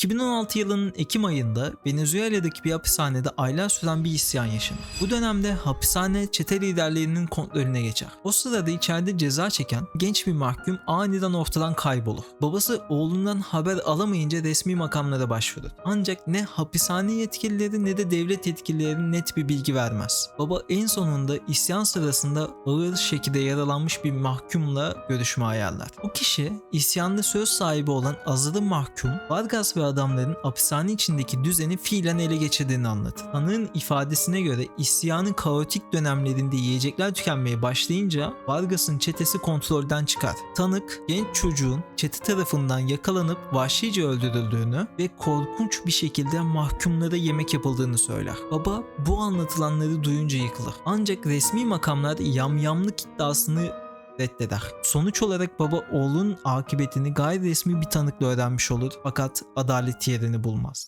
2016 yılının Ekim ayında Venezuela'daki bir hapishanede aylar süren bir isyan yaşanır. Bu dönemde hapishane çete liderlerinin kontrolüne geçer. O sırada içeride ceza çeken genç bir mahkum aniden ortadan kaybolur. Babası oğlundan haber alamayınca resmi makamlara başvurur. Ancak ne hapishane yetkilileri ne de devlet yetkilileri net bir bilgi vermez. Baba en sonunda isyan sırasında ağır şekilde yaralanmış bir mahkumla görüşme ayarlar. Bu kişi isyanda söz sahibi olan azılı mahkum Vargas ve adamların hapishane içindeki düzeni fiilen ele geçirdiğini anlatır. Tanığın ifadesine göre isyanın kaotik dönemlerinde yiyecekler tükenmeye başlayınca Vargas'ın çetesi kontrolden çıkar. Tanık genç çocuğun çete tarafından yakalanıp vahşice öldürüldüğünü ve korkunç bir şekilde mahkumlara yemek yapıldığını söyler. Baba bu anlatılanları duyunca yıkılır. Ancak resmi makamlar yamyamlık iddiasını reddeder. Sonuç olarak baba oğlun akıbetini gayri resmi bir tanıkla öğrenmiş olur fakat adalet yerini bulmaz.